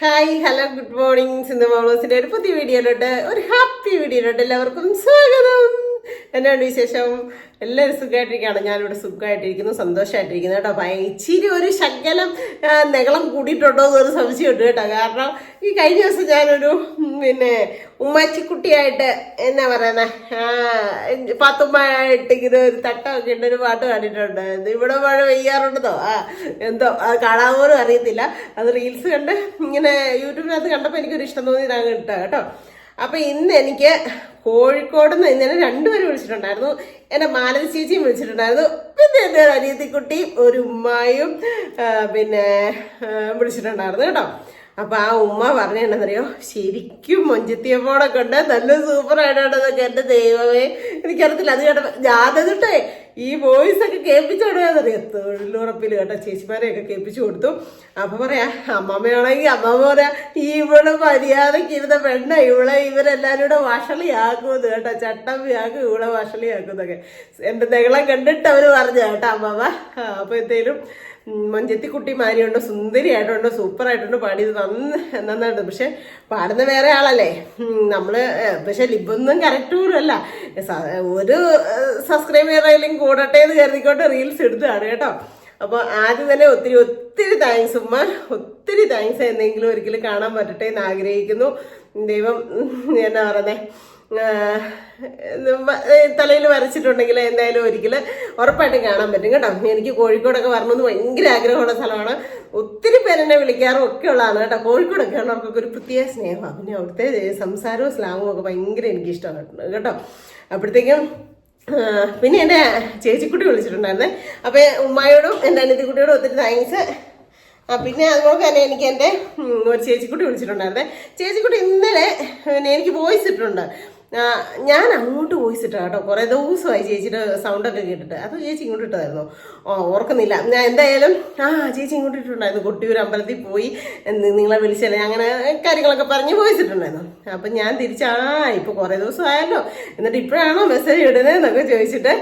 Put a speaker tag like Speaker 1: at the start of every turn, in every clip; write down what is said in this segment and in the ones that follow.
Speaker 1: Hi hello good morning Sindhu ഒരു പുതിയ വീഡിയോയിലോട്ട് ഒരു ഹാപ്പി വീഡിയോയിലോട്ട് എല്ലാവർക്കും സ്വാഗതം. എന്നാണ് വിശേഷം? എല്ലാവരും സുഖമായിട്ടിരിക്കുകയാണ് ഞാനിവിടെ സുഖമായിട്ടിരിക്കുന്നു സന്തോഷമായിട്ടിരിക്കുന്നു കേട്ടോ. ഇച്ചിരി ഒരു ശകലം നികളം കൂടിയിട്ടുണ്ടോ എന്നൊരു സംശയമുണ്ട് കേട്ടോ. കാരണം ഈ കഴിഞ്ഞ ദിവസം ഞാനൊരു പിന്നെ ഉമ്മാച്ചിക്കുട്ടിയായിട്ട് എന്നാ പറയുന്നേ പത്തുമ്മയായിട്ട് ഇങ്ങനെ ഒരു തട്ടമൊക്കെ ഉണ്ട്. ഒരു പാട്ട് പാടിയിട്ടുണ്ട് ഇവിടെ മഴ പെയ്യാറുണ്ടോ? ആ എന്തോ അത് കാണാൻ പോലും അറിയത്തില്ല. അത് റീൽസ് കണ്ട് ഇങ്ങനെ യൂട്യൂബിനകത്ത് കണ്ടപ്പോൾ എനിക്കൊരു ഇഷ്ടം തോന്നി ഇതാണ് കിട്ടുക കേട്ടോ. അപ്പൊ ഇന്ന് എനിക്ക് കോഴിക്കോട് നിന്ന് ഇന്നലെ രണ്ടുപേരും വിളിച്ചിട്ടുണ്ടായിരുന്നു. എന്നെ മാലതി ചേച്ചിയും വിളിച്ചിട്ടുണ്ടായിരുന്നു. പിന്നെ എന്റെ ഒരു അനിയത്തിക്കുട്ടിയും ഒരു ഉമ്മായും പിന്നെ വിളിച്ചിട്ടുണ്ടായിരുന്നു കേട്ടോ. അപ്പൊ ആ ഉമ്മ പറഞ്ഞോ ശരിക്കും മൊഞ്ചത്തിയപ്പോടെ കൊണ്ട് നല്ല സൂപ്പർ ആയിട്ടാണെന്നൊക്കെ എന്റെ ദൈവമേ. എനിക്കറിയത്തില്ല അത് കേട്ട ഞാനതിട്ടേ ഈ വോയിസ് ഒക്കെ കേൾപ്പിച്ചോടുകയെന്നറിയാം തൊഴിലുറപ്പിൽ കേട്ടോ ചേച്ചിമാരെയൊക്കെ കേൾപ്പിച്ചു കൊടുത്തു. അപ്പൊ പറയാ അമ്മമ്മയാണെങ്കിൽ അമ്മമ്മ പറയാ ഇവൾ മര്യാദയ്ക്ക് ഇരുന്ന പെണ്ണ ഇവളെ ഇവരെല്ലാരും കൂടെ വഷളിയാക്കുമെന്ന് കേട്ടോ ചട്ടമ്പിയാക്കും ഇവളെ വഷളിയാക്കുന്നൊക്കെ എന്റെ നെകളം കണ്ടിട്ട് അവർ പറഞ്ഞു കേട്ടോ അമ്മമ്മ അപ്പൊ എന്തേലും മഞ്ചത്തിക്കുട്ടി മാരിയുണ്ട് സുന്ദരിയായിട്ടുണ്ട് സൂപ്പറായിട്ടുണ്ട് പാടിയത് നന്ന് നന്നായിട്ട് പക്ഷെ പാടുന്ന വേറെ ആളല്ലേ? നമ്മൾ പക്ഷെ ലിബൊന്നും കറക്റ്റ് അല്ല ഒരു സബ്സ്ക്രൈബ് കൂടട്ടെ എന്ന് കരുതിക്കൊണ്ട് റീൽസ് എടുത്തതാണ് കേട്ടോ. അപ്പോൾ ആദ്യം തന്നെ ഒത്തിരി ഒത്തിരി താങ്ക്സ് ഉമ്മ. ഒത്തിരി താങ്ക്സ് എന്തെങ്കിലും ഒരിക്കലും കാണാൻ പറ്റട്ടെ എന്ന് ആഗ്രഹിക്കുന്നു. ദൈവം എന്നാ പറയുന്നേ തലയിൽ വരച്ചിട്ടുണ്ടെങ്കിൽ എന്തായാലും ഒരിക്കൽ ഉറപ്പായിട്ടും കാണാൻ പറ്റും കേട്ടോ. എനിക്ക് കോഴിക്കോടൊക്കെ വരണമെന്ന് ഭയങ്കര ആഗ്രഹമുള്ള സ്ഥലമാണ്. ഒത്തിരി പേരെന്നെ വിളിക്കാറും ഒക്കെ ഉള്ളതാണ് കേട്ടോ. കോഴിക്കോടൊക്കെ ഉള്ളവർക്കൊക്കെ ഒരു പ്രത്യേക സ്നേഹമാണ് പിന്നെ അവിടുത്തെ സംസാരവും സ്ലാങ്ങും ഒക്കെ ഭയങ്കര എനിക്ക് ഇഷ്ടമാണ് കേട്ടോ. അപ്പോഴത്തേക്കും പിന്നെ എന്റെ ചേച്ചിക്കുട്ടി വിളിച്ചിട്ടുണ്ടായിരുന്നേ. അപ്പോൾ ഉമ്മായോടും എന്റെ അനിയത്തിക്കുട്ടിയോടും ഒത്തിരി താങ്ക്സ്. പിന്നെ അതുപോലെ തന്നെ എനിക്ക് എന്റെ ഒരു ചേച്ചിക്കുട്ടി വിളിച്ചിട്ടുണ്ടായിരുന്നേ. ചേച്ചിക്കുട്ടി ഇന്നലെ എനിക്ക് വോയിസ് ഇട്ടിട്ടുണ്ട്. ഞാൻ അങ്ങോട്ട് വോയിസ് ഇട്ടാ കേട്ടോ. കുറേ ദിവസമായി ചേച്ചിയുടെ സൗണ്ടൊക്കെ കേട്ടിട്ട്. അത് ചേച്ചി ഇങ്ങോട്ട് ഇട്ടതായിരുന്നു? ഓ ഓർക്കുന്നില്ല. ഞാൻ എന്തായാലും ആ ചേച്ചി ഇങ്ങോട്ട് ഇട്ടിട്ടുണ്ടായിരുന്നു. കൊട്ടിയൂർ അമ്പലത്തിൽ പോയി. നിങ്ങളെ വിളിച്ചല്ലേ? അങ്ങനെ കാര്യങ്ങളൊക്കെ പറഞ്ഞ് വോയിസ് ഇട്ടിട്ടുണ്ടായിരുന്നു. അപ്പം ഞാൻ തിരിച്ച് ഇപ്പോൾ കുറേ ദിവസമായല്ലോ. എന്നിട്ട് ഇപ്പോഴാണോ മെസ്സേജ് ഇടുന്നതെന്നൊക്കെ ചോദിച്ചിട്ട്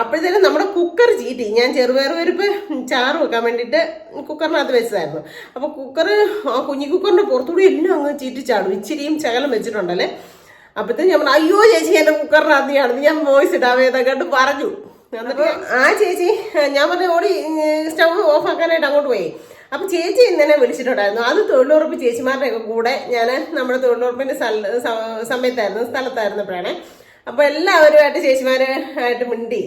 Speaker 1: അപ്പോഴത്തേനും നമ്മുടെ കുക്കർ ചീറ്റി. ഞാൻ ചെറുപയർ പരിപ്പ് ചാറ് വെക്കാൻ വേണ്ടിയിട്ട് കുക്കറിനകത്ത് വെച്ചതായിരുന്നു. അപ്പോൾ കുക്കർ കുഞ്ഞി കുക്കറിന്റെ പുറത്തുകൂടി എല്ലാം അങ്ങ് ചീറ്റിച്ചാടും. ഇച്ചിരിയും ശകലം വെച്ചിട്ടുണ്ടല്ലേ? അപ്പോഴത്തേക്കും ഞാൻ അയ്യോ ചേച്ചി എന്റെ കുക്കറിനകത്ത് ഞാൻ വോയിസ് ഇടാവേ എന്നൊക്കെ കണ്ട് പറഞ്ഞു. എന്നിട്ട് ആ ചേച്ചി. ഞാൻ പറഞ്ഞു ഓടി സ്റ്റവ് ഓഫ് ആക്കാനായിട്ട് അങ്ങോട്ട് പോയി. അപ്പൊ ചേച്ചി ഇന്നലെ വിളിച്ചിട്ടുണ്ടായിരുന്നു. അത് തൊഴിലുറപ്പ് ചേച്ചിമാരുടെ ഒക്കെ കൂടെ ഞാൻ നമ്മുടെ തൊഴിലുറപ്പിന്റെ സമയത്തായിരുന്നു സ്ഥലത്തായിരുന്നപ്പോഴാണ് അപ്പൊ എല്ലാവരുമായിട്ട് ചേച്ചിമാരായിട്ട് മിണ്ടി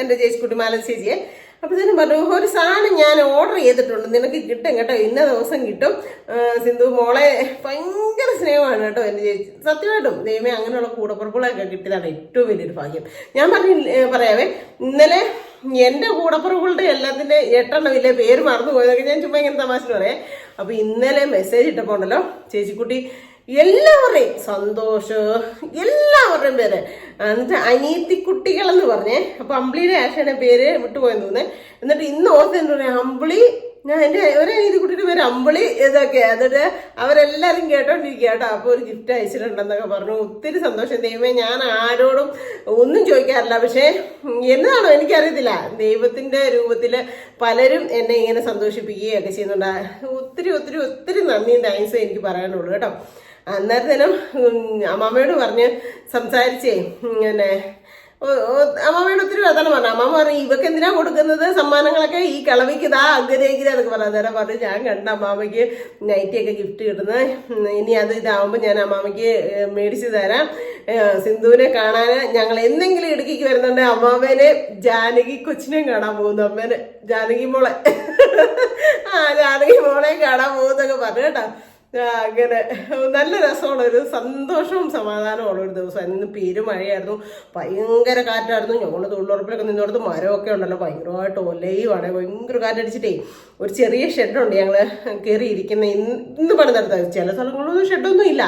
Speaker 1: എന്റെ ചേച്ചിക്കുട്ടി മാല ചേച്ചിയെ അപ്പോഴത്തേനും പറഞ്ഞു ഒരു സാധനം ഞാൻ ഓർഡർ ചെയ്തിട്ടുണ്ട്. നിനക്ക് കിട്ടും കേട്ടോ. ഇന്ന ദിവസം കിട്ടും. സിന്ധു മോളെ ഭയങ്കര സ്നേഹമാണ് കേട്ടോ എന്റെ ചേച്ചി. സത്യമായിട്ടും ദൈവമേ അങ്ങനെയുള്ള കൂടപ്പുറപ്പുകളൊക്കെ കിട്ടിയതാണ് ഏറ്റവും വലിയൊരു ഭാഗ്യം. ഞാൻ പറഞ്ഞു പറയാവേ ഇന്നലെ എന്റെ കൂടപ്പുറപ്പുകളുടെ എല്ലാത്തിന്റെ എട്ടെണ്ണം ഇല്ലേ പേര് മറന്നു പോയതൊക്കെ ഞാൻ ചുമ്മാ ഇങ്ങനെ തമാശ പറയാം. അപ്പൊ ഇന്നലെ മെസ്സേജ് ഇട്ടപ്പോൾ ഉണ്ടല്ലോ ചേച്ചിക്കുട്ടി എല്ലാവരുടെയും സന്തോഷം എല്ലാവരുടെയും പേര്. എന്നിട്ട് അനീതി കുട്ടികൾ എന്ന് പറഞ്ഞേ. അപ്പൊ അമ്പിളിയുടെ ആഷയുടെ പേര് വിട്ടുപോയെന്ന് തോന്നേ എന്നിട്ട് ഇന്ന് ഓർത്ത് എന്താ പറയുക അമ്പിളി ഞാൻ എന്റെ ഒരു അനീതി കുട്ടിയുടെ പേര് അമ്പിളി ഇതൊക്കെ. എന്നിട്ട് അവരെല്ലാവരും കേട്ടോണ്ടിരിക്കുക കേട്ടോ. അപ്പോൾ ഒരു ഗിഫ്റ്റ് അയച്ചിട്ടുണ്ടെന്നൊക്കെ പറഞ്ഞു. ഒത്തിരി സന്തോഷം. ദൈവമേ ഞാൻ ആരോടും ഒന്നും ചോദിക്കാറില്ല. പക്ഷേ എന്നതാണോ എനിക്കറിയത്തില്ല. ദൈവത്തിന്റെ രൂപത്തിൽ പലരും എന്നെ ഇങ്ങനെ സന്തോഷിപ്പിക്കുകയൊക്കെ ചെയ്യുന്നുണ്ട്. ഒത്തിരി ഒത്തിരി ഒത്തിരി നന്ദിയും താങ്ക്സും എനിക്ക് പറയാനുള്ളൂ കേട്ടോ. അന്നേരത്തേനും അമ്മാമ്മയോട് പറഞ്ഞ് സംസാരിച്ചേ. ഓ- അമ്മാമ്മയോട് ഒത്തിരി വേദന പറഞ്ഞു. അമ്മാമ്മ പറഞ്ഞു ഇവക്ക് എന്തിനാ കൊടുക്കുന്നത്? സമ്മാനങ്ങളൊക്കെ ഈ കിളവിക്ക് ഇതാ ഇങ്ങനെ എന്നൊക്കെ പറഞ്ഞു. അന്നേരം പറഞ്ഞു ഞാൻ കണ്ട അമ്മാമ്മയ്ക്ക് നൈറ്റിയൊക്കെ ഗിഫ്റ്റ് കിട്ടുന്നത്. ഇനി അത് ഇതാവുമ്പോൾ ഞാൻ അമ്മാമ്മയ്ക്ക് മേടിച്ചു തരാം. സിന്ധുവിനെ കാണാൻ ഞങ്ങൾ എന്തെങ്കിലും ഇടുക്കിക്ക് വരുന്നുണ്ട്. അമ്മാമ്മേനെ ജാനകി കൊച്ചിനെയും കാണാൻ പോകുന്നു. അമ്മേനെ ജാനകി മോളെ. ആ ജാനകി മോളെയും കാണാൻ പോകുന്നൊക്കെ പറഞ്ഞു കേട്ടോ. അങ്ങനെ. നല്ല രസമുള്ള ഒരു സന്തോഷവും ഉള്ള ഒരു ദിവസം. ഇന്ന് പെരുമഴയായിരുന്നു ഭയങ്കര കാറ്റായിരുന്നു. ഞങ്ങൾ തൊഴിലുറപ്പിലൊക്കെ നിന്നോടത്ത് മരമൊക്കെ ഉണ്ടല്ലോ. ഭയങ്കരമായിട്ട് ഒലയുവാണ്. ഭയങ്കര കാറ്റടിച്ചിട്ടേ ഒരു ചെറിയ ഷെഡുണ്ട് ഞങ്ങൾ കയറിയിരിക്കുന്ന ഇന്ന് ഇന്ന് നടത്താം ചില സ്ഥലങ്ങളിലൊന്നും ഷെഡൊന്നും ഇല്ല.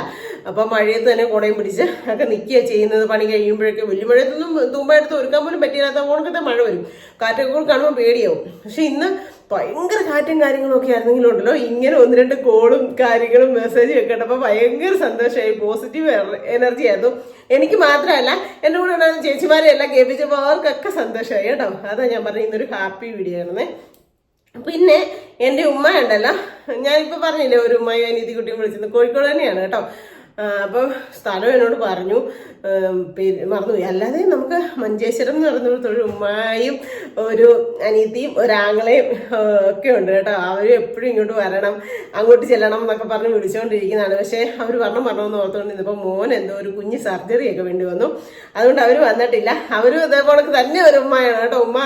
Speaker 1: അപ്പം മഴയത്ത് തന്നെ കുടയും പിടിച്ച് ഒക്കെ നിൽക്കുക ചെയ്യുന്നത് പണി കഴിയുമ്പോഴേക്കും വലിയ മഴയത്തൊന്നും തൂമ്പെടുത്ത് ഒരുക്കാൻ പോലും പറ്റിയില്ലാത്ത ഓണക്കത്തെ മഴ വരും. കാറ്റൊക്കെ കാണുമ്പോൾ പേടിയാവും. പക്ഷെ ഇന്ന് ഭയങ്കര കാറ്റും കാര്യങ്ങളും ഒക്കെ ആയിരുന്നെങ്കിലും ഉണ്ടല്ലോ ഇങ്ങനെ ഒന്ന് രണ്ട് കോളും കാര്യങ്ങളും മെസ്സേജും ഒക്കെ കേട്ടപ്പോൾ ഭയങ്കര സന്തോഷമായി പോസിറ്റീവ് എനർജി ആയിരുന്നു. എനിക്ക് മാത്രമല്ല എന്റെ കൂടെ ഉണ്ടായിരുന്ന ചേച്ചിമാരെ എല്ലാം കേൾപ്പിച്ചപ്പോൾ അവർക്കൊക്കെ സന്തോഷമായി കേട്ടോ. അതാ ഞാൻ പറഞ്ഞ ഇന്നൊരു ഹാപ്പി വീഡിയോ ആയിരുന്നേ പിന്നെ എന്റെ ഉമ്മ ഉണ്ടല്ലോ ഞാനിപ്പോൾ പറഞ്ഞില്ലേ ഒരു ഉമ്മയോ കുട്ടിയും വിളിച്ചത് കോഴിക്കോട് തന്നെയാണ് കേട്ടോ. ആ, അപ്പം സ്ഥലം എന്നോട് പറഞ്ഞു മറന്നുപോയി. അല്ലാതെ നമുക്ക് മഞ്ചേശ്വരം എന്ന് പറയുന്ന ഒരു ഉമ്മായും ഒരു അനീതിയും ഒരാങ്ങളെയും ഒക്കെ ഉണ്ട് കേട്ടോ. അവർ എപ്പോഴും ഇങ്ങോട്ട് വരണം അങ്ങോട്ട് ചെല്ലണം എന്നൊക്കെ പറഞ്ഞ് വിളിച്ചുകൊണ്ടിരിക്കുന്നതാണ് പക്ഷേ അവർ പറഞ്ഞു പറഞ്ഞെന്ന് ഓർത്തുകൊണ്ട് ഇന്നിപ്പോൾ മോൻ എന്തോ ഒരു കുഞ്ഞ് സർജറി ഒക്കെ വേണ്ടി വന്നു. അതുകൊണ്ട് അവർ വന്നിട്ടില്ല. അവരും ഇതേപോലെ തന്നെ ഒരു ഉമ്മയാണ് കേട്ടോ. ഉമ്മ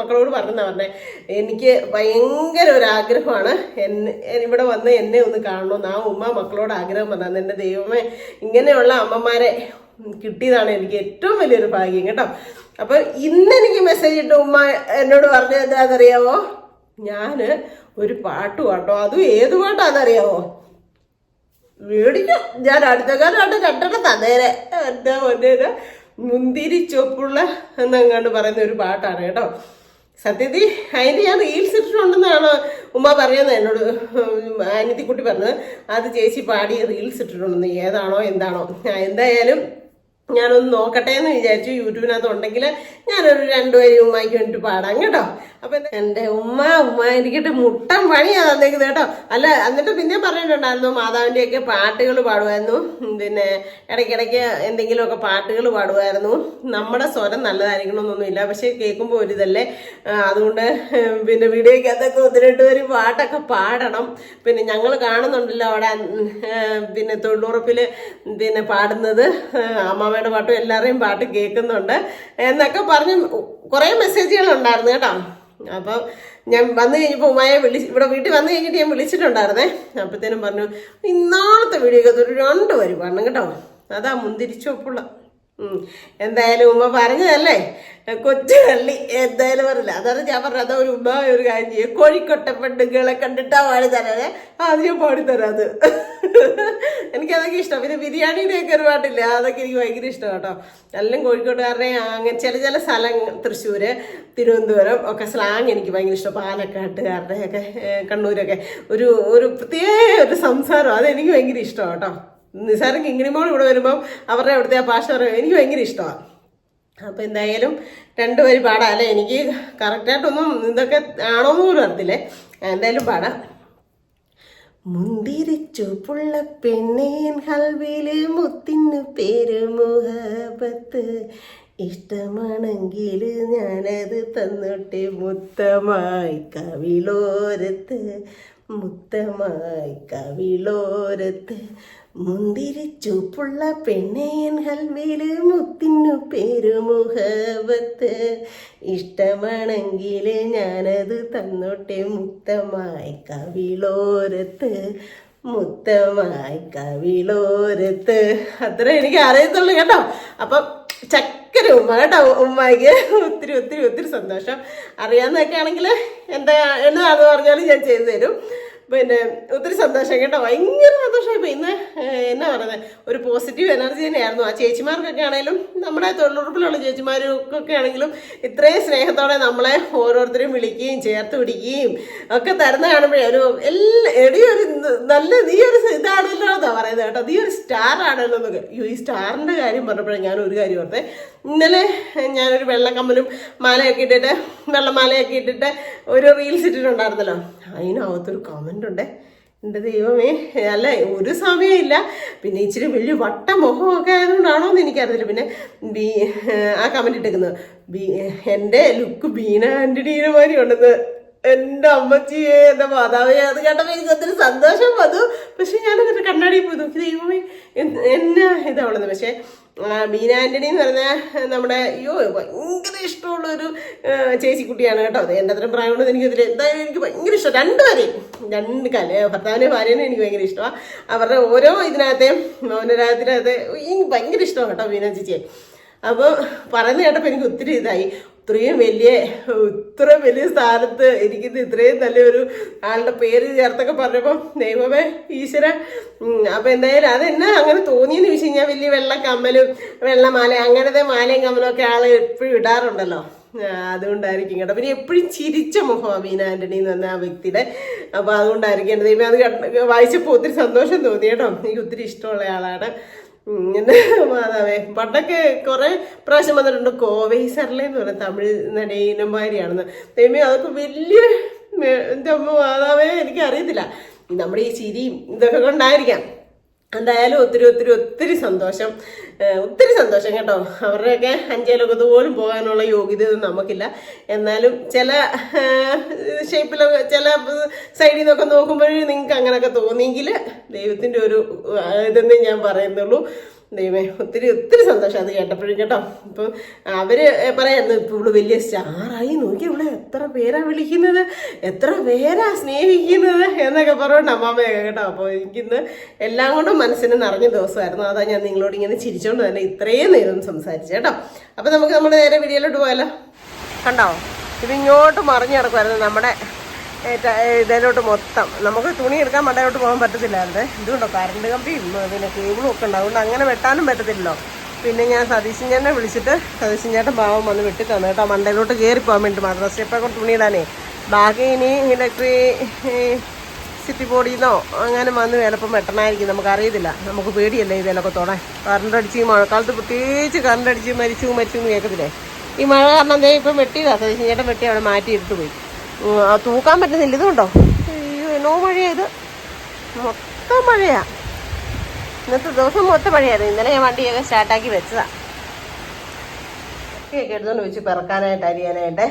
Speaker 1: മക്കളോട് പറഞ്ഞാൽ പറഞ്ഞേ എനിക്ക് ഭയങ്കര ഒരു ആഗ്രഹമാണ്. എന്നെ ഇവിടെ വന്ന് എന്നെ ഒന്ന് കാണണമെന്ന്. ആ ഉമ്മ മക്കളോട് ആഗ്രഹം വന്നാൽ എന്റെ ദൈവമേ ഇങ്ങനെയുള്ള അമ്മമാരെ കിട്ടിയതാണ് എനിക്ക് ഏറ്റവും വലിയൊരു ഭാഗ്യം കേട്ടോ. അപ്പൊ ഇന്ന് എനിക്ക് മെസ്സേജ് ഇട്ട ഉമ്മ എന്നോട് പറഞ്ഞത് എന്താണെന്നറിയാവോ? ഞാൻ ഒരു പാട്ട് പാട്ടോ? അതും ഏത് പാട്ടാണെന്നറിയാവോ? മേടിക്കും. ഞാൻ അടുത്ത കാലമായിട്ട് കണ്ടിട്ട് തന്നേരെ എന്താ മുന്തിരി ചൊപ്പുള്ള എന്നങ്ങാണ്ട് പറയുന്ന ഒരു പാട്ടാണ് കേട്ടോ. സത്യത്തിൽ അതിന് ഞാൻ റീൽസ് ഇട്ടിട്ടുണ്ടെന്നാണ് ഉമ്മ പറയുന്നത്? എന്നോട് അനിയത്തിക്കുട്ടി പറഞ്ഞത്. അത് ചേച്ചി പാടി റീൽസ് ഇട്ടിട്ടുണ്ടെന്ന്. ഏതാണോ എന്താണോ. എന്തായാലും ഞാനൊന്ന് നോക്കട്ടെ എന്ന് വിചാരിച്ചു. യൂട്യൂബിനകത്ത് ഉണ്ടെങ്കിൽ ഞാനൊരു രണ്ടു വരി ഉമ്മയ്ക്ക് വേണ്ടിയിട്ട് പാടാം കേട്ടോ. അപ്പൊ എന്റെ ഉമ്മ ഉമ്മ എനിക്കിട്ട് മുട്ടൻ പണിയാ തന്നേക്കുന്നത് കേട്ടോ. അല്ല എന്നിട്ട് പിന്നെ പറഞ്ഞിട്ടുണ്ടായിരുന്നു മാതാവിന്റെ ഒക്കെ പാട്ടുകൾ പാടുമായിരുന്നു പിന്നെ ഇടയ്ക്കിടയ്ക്ക് എന്തെങ്കിലുമൊക്കെ പാട്ടുകൾ പാടുമായിരുന്നു നമ്മുടെ സ്വരം നല്ലതായിരിക്കണമെന്നൊന്നുമില്ല. പക്ഷെ കേൾക്കുമ്പോൾ ഒരിതല്ലേ? അതുകൊണ്ട് പിന്നെ വീഡിയോയ്ക്കകത്തൊക്കെ ഒന്ന് രണ്ട് പേര് പാട്ടൊക്കെ പാടണം. പിന്നെ ഞങ്ങൾ കാണുന്നുണ്ടല്ലോ അവിടെ പിന്നെ തൊഴിലുറപ്പിൽ പിന്നെ പാടുന്നത്. അമ്മാമ്മയുടെ പാട്ടും എല്ലാവരെയും പാട്ട് കേൾക്കുന്നുണ്ട്. എന്നൊക്കെ പറഞ്ഞ് കുറേ മെസ്സേജുകൾ ഉണ്ടായിരുന്നു കേട്ടോ അപ്പം ഞാൻ വന്നു കഴിഞ്ഞപ്പോൾ ഉമ്മയെ വിളി ഇവിടെ വീട്ടിൽ വന്നു കഴിഞ്ഞിട്ട് ഞാൻ വിളിച്ചിട്ടുണ്ടായിരുന്നേ അപ്പോഴത്തേനും പറഞ്ഞു ഇന്നാളത്തെ വീഡിയോ ഒരു രണ്ട് വരും പാടണം കേട്ടോ അതാ മുന്തിരിച്ചോപ്പുള്ള. എന്തായാലും ഉമ്മ പറഞ്ഞതല്ലേ? കൊച്ചു കള്ളി എന്തായാലും പറഞ്ഞില്ല. അതാണ് ഞാൻ പറഞ്ഞത്. ഒരു ഉമ്മ ഒരു കാര്യം ചെയ്യും. കോഴിക്കോട്ടെ പെണ്ണുങ്ങളെ കണ്ടിട്ടാ പാടി തരാതെ ആദ്യം അത് ഞാൻ പാടി തരാത്. അത് എനിക്കതൊക്കെ ഇഷ്ടം. പിന്നെ ബിരിയാണിയുടെ ഒക്കെ ഒരു പാട്ടില്ല അതൊക്കെ എനിക്ക് ഭയങ്കര ഇഷ്ടം കേട്ടോ. എല്ലാം കോഴിക്കോട്ടുകാരുടെ അങ്ങനെ ചില ചില സ്ഥലം തൃശ്ശൂർ തിരുവനന്തപുരം ഒക്കെ സ്ലാങ് എനിക്ക് ഭയങ്കര ഇഷ്ടം. പാലക്കാട്ടുകാരുടെ ഒക്കെ കണ്ണൂരൊക്കെ. ഒരു ഒരു പ്രത്യേക ഒരു സംസാരം. അതെനിക്ക് ഭയങ്കര ഇഷ്ടം കേട്ടോ. നിസാരം കിങ്ങിണിമോൾ ഇവിടെ വരുമ്പം അവരുടെ അവിടുത്തെ ആ ഭാഷ പറയും എനിക്ക് ഭയങ്കര ഇഷ്ടമാണ് അപ്പോൾ എന്തായാലും രണ്ടു വരി പാടാം. അല്ലേ എനിക്ക് കറക്റ്റായിട്ടൊന്നും ഇതൊക്കെ ആണോ എന്ന് പോലും അറിയത്തില്ലേ? എന്തായാലും പാടാം. മുന്തിരിച്ചുപുള്ള പെണ്ണേൻ ഹൽവിൽ മുത്തിനു പേര് മുഹബത്ത്. ഇഷ്ടമാണെങ്കിൽ ഞാനത് തന്നോട്ടെ മുത്തമായി കവിളോരത്ത്. മുത്തമായി കവിളോരത്ത്. മുന്തിരിച്ചുപ്പുള്ള പെണ്ണേൻ ഹൽവിൽ മുത്തിനു പേര് മുഹബത്ത് ഇഷ്ടമാണെങ്കിൽ ഞാനത് തന്നോട്ടെ മുത്തമായി കവിളോരത്ത് മുത്തമായി കവിളോരത്ത്. അത്ര എനിക്ക് അറിയത്തുള്ളൂ കേട്ടോ. അപ്പം ചക്കര ഉമ്മ കേട്ടോ ഉമ്മയ്ക്ക് ഒത്തിരി ഒത്തിരി ഒത്തിരി സന്തോഷം. അറിയാവുന്നതൊക്കെ ആണെങ്കിൽ എന്താ എന്നതാണെന്ന് പറഞ്ഞാലും ഞാൻ ചെയ്തു തരും. പിന്നെ ഒത്തിരി സന്തോഷം കേട്ടോ. ഭയങ്കര സന്തോഷമായി ഇപ്പം ഇന്ന് എന്നാ പറയുന്നത് ഒരു പോസിറ്റീവ് എനർജി തന്നെയായിരുന്നു. ആ ചേച്ചിമാർക്കൊക്കെ ആണെങ്കിലും നമ്മുടെ തൊഴിലുറപ്പിലുള്ള ചേച്ചിമാർക്കൊക്കെ ആണെങ്കിലും ഇത്രയും സ്നേഹത്തോടെ നമ്മളെ ഓരോരുത്തരും വിളിക്കുകയും ചേർത്ത് പിടിക്കുകയും ഒക്കെ തരുന്ന കാണുമ്പോഴേ ഒരു എല്ലാ എടിയൊരു നല്ല നീ ഒരു ഇതാണല്ലോ എന്നാ പറയുന്നത് കേട്ടോ. നീ ഒരു സ്റ്റാർ ആണല്ലോ എന്നൊക്കെ യു ഈ സ്റ്റാറിന്റെ കാര്യം പറഞ്ഞപ്പോഴേ ഞാൻ ഒരു കാര്യം ഓർത്തേ. ഇന്നലെ ഞാനൊരു വെള്ളക്കമ്മലും മാലയൊക്കെ ഇട്ടിട്ട് വെള്ളമാലയൊക്കെ ഇട്ടിട്ട് ഒരു റീൽസ് ഇട്ടിട്ടുണ്ടായിരുന്നല്ലോ. അതിനകത്തൊരു കമന്റ് ഉണ്ട്. എന്റെ ദൈവമേ അല്ല ഒരു സമയമില്ല. പിന്നെ ഇച്ചിരി വലിയ വട്ട മുഖമൊക്കെ ആയതുകൊണ്ടാണോ എന്ന് എനിക്കറിയില്ല പിന്നെ ബീ ആ കമന്റ് ഇട്ടേക്കുന്നത്. ബീ എന്റെ ലുക്ക് ബീന ആന്റണീനെ മാതിരി ഉണ്ടെന്ന് എന്റെ അമ്മച്ചിയെ എന്റെ മാതാവേ അത് കേട്ടപ്പോൾ എനിക്ക് ഒത്തിരി സന്തോഷം വന്നു. പക്ഷെ ഞാനതിന്റെ കണ്ണാടിയിൽ പോയി നോക്കി. ദൈവമേ എന്നാ ഇതാവുള്ളത് പക്ഷേ ബീന ആന്റണി എന്ന് പറഞ്ഞാൽ നമ്മുടെ അയ്യോ ഭയങ്കര ഇഷ്ടമുള്ള ഒരു ചേച്ചിക്കുട്ടിയാണ് കേട്ടോ. അത് എന്റെ അത്രയും പ്രായമുള്ളത് എനിക്കതിൽ എന്തായാലും എനിക്ക് ഭയങ്കര ഇഷ്ടം. രണ്ടുപേരെയും. രണ്ട് കല ഭർത്താവിനെ ഭാര്യനെ എനിക്ക് ഭയങ്കര ഇഷ്ടമാണ് അവരുടെ ഓരോ ഇതിനകത്തെയും എനിക്ക് ഭയങ്കര ഇഷ്ടമാണ് കേട്ടോ ബീന ചേച്ചിയെ. അപ്പോൾ പറയുന്ന കേട്ടപ്പോൾ എനിക്ക് ഒത്തിരി ഇതായി. ഇത്രയും വലിയ ഇത്രയും വലിയ സ്ഥാനത്ത് ഇരിക്കുന്ന ഇത്രയും നല്ലൊരു ആളുടെ പേര് ചേർത്തൊക്കെ പറഞ്ഞപ്പോൾ ദൈവമേ ഈശ്വര. അപ്പോൾ എന്തായാലും അതെന്നെ അങ്ങനെ തോന്നിയെന്ന് വെച്ച് കഴിഞ്ഞാൽ വലിയ വെള്ള കമ്മലും വെള്ളമാല അങ്ങനത്തെ മാലയും കമ്മലും ഒക്കെ ആൾ എപ്പോഴും ഇടാറുണ്ടല്ലോ. അതുകൊണ്ടായിരിക്കും കേട്ടോ. പിന്നെ എപ്പോഴും ചിരിച്ച മുഖം അമീന ആന്റണി എന്ന് പറഞ്ഞ ആ വ്യക്തിയുടെ. അപ്പോൾ അതുകൊണ്ടായിരിക്കും എന്റെ ദൈവം അത് വായിച്ചപ്പോൾ ഒത്തിരി സന്തോഷം തോന്നി കേട്ടോ. എനിക്ക് ഒത്തിരി ഇഷ്ടമുള്ള ആളാണ്. എന്റെ മാതാവേ പണ്ടൊക്കെ കുറെ പ്രാവശ്യം വന്നിട്ടുണ്ട് കോവൈ സർലേ എന്ന് പറയുന്നത് തമിഴ് നടീനമാരിയാണെന്ന് ദൈവമേ അതൊക്കെ വലിയ എന്റെ അമ്മ മാതാവേ എനിക്ക് അറിയത്തില്ല നമ്മുടെ ഈ ചിരിയും ഇതൊക്കെ കൊണ്ടായിരിക്കാം. എന്തായാലും ഒത്തിരി ഒത്തിരി ഒത്തിരി സന്തോഷം. ഒത്തിരി സന്തോഷം കേട്ടോ. അവരുടെയൊക്കെ അഞ്ചേലൊക്കത്ത് പോലും പോകാനുള്ള യോഗ്യതയൊന്നും നമുക്കില്ല. എന്നാലും ചില ഷേപ്പിലൊക്കെ ചില സൈഡിൽ നിന്നൊക്കെ നോക്കുമ്പോഴേ നിങ്ങൾക്ക് അങ്ങനെയൊക്കെ തോന്നിയെങ്കിൽ ദൈവത്തിന്റെ ഒരു ഇതെന്നേ ഞാൻ പറയുന്നുള്ളൂ. ദൈവമേ ഒത്തിരി ഒത്തിരി സന്തോഷം അത് കേട്ടപ്പോഴും കേട്ടോ. ഇപ്പം അവർ പറയായിരുന്നു ഇപ്പം ഇവിടെ വലിയ സ്റ്റാറായി. നോക്കി ഇവിടെ എത്ര പേരാ വിളിക്കുന്നത്? എത്ര പേരാ സ്നേഹിക്കുന്നത്? എന്നൊക്കെ പറഞ്ഞുകൊണ്ട് അമ്മാമ്മയൊക്കെ കേട്ടോ. അപ്പോൾ എനിക്കിന്ന് എല്ലാം കൊണ്ടും മനസ്സിന് നിറഞ്ഞ ദിവസമായിരുന്നു. അതാ ഞാൻ നിങ്ങളോട് ഇങ്ങനെ ചിരിച്ചോണ്ട് തന്നെ ഇത്രയും നേരം സംസാരിച്ചു കേട്ടോ. അപ്പോൾ നമുക്ക് നമ്മുടെ നേരെ വീഡിയോയിലോട്ട് പോയാലോ? കണ്ടോ? ഇത് ഇങ്ങോട്ട് മറിഞ്ഞു കിടക്കുമായിരുന്നു നമ്മുടെ ഇതിലോട്ട് മൊത്തം. നമുക്ക് തുണി എടുക്കാൻ മണ്ടയിലോട്ട് പോകാൻ പറ്റത്തില്ലായിരുന്നു ഇതുകൊണ്ടോ കറണ്ട് കമ്പിയും പിന്നെ കേബിളും ഒക്കെ ഉണ്ട്. അതുകൊണ്ട് അങ്ങനെ വെട്ടാനും പറ്റത്തില്ലല്ലോ. പിന്നെ ഞാൻ സതീശൻ ചേട്ടനെ വിളിച്ചിട്ട് സതീശൻ ചേട്ടൻ പാവം വന്ന് വെട്ടി തന്നു കേട്ടോ മണ്ടയിലോട്ട് കയറി പോകാൻ വേണ്ടി മാത്രം. സ്റ്റെപ്പൊക്കെ തുണി ഇടാനേ. ബാക്കി ഇനി ഇലക്ട്രി സിറ്റി ബോഡിന്നോ അങ്ങനെ വന്ന് ചിലപ്പം വെട്ടണമായിരിക്കും നമുക്കറിയത്തില്ല. നമുക്ക് പേടിയല്ലേ ഇതിലൊക്കെ തൊടാൻ. കറണ്ട് അടിച്ച് മഴക്കാലത്ത് പ്രത്യേകിച്ച് കറണ്ട് അടിച്ച് മരിച്ചു മരിച്ചു എന്ന് കേൾക്കത്തില്ലേ? ഈ മഴ കാരണം എന്തേ ഇപ്പം വെട്ടിയതാണ് സതീശൻ ചേട്ടൻ വെട്ടി അവിടെ മാറ്റി എടുത്തു പോയി. തൂക്കാൻ പറ്റുന്നില്ല. ഇതുകൊണ്ടോ അയ്യോ എന്നോ മഴയാ ഇത്. മൊത്തം മഴയാ. ഇന്നത്തെ ദിവസം മൊത്തം മഴയായിരുന്നു. ഇന്നലെ ഞാൻ വണ്ടിയൊക്കെ സ്റ്റാർട്ടാക്കി വെച്ചതാ. ചക്കയൊക്കെ എടുത്തോണ്ട് വെച്ച് പിറക്കാനായിട്ട് അരിയാനായിട്ട്.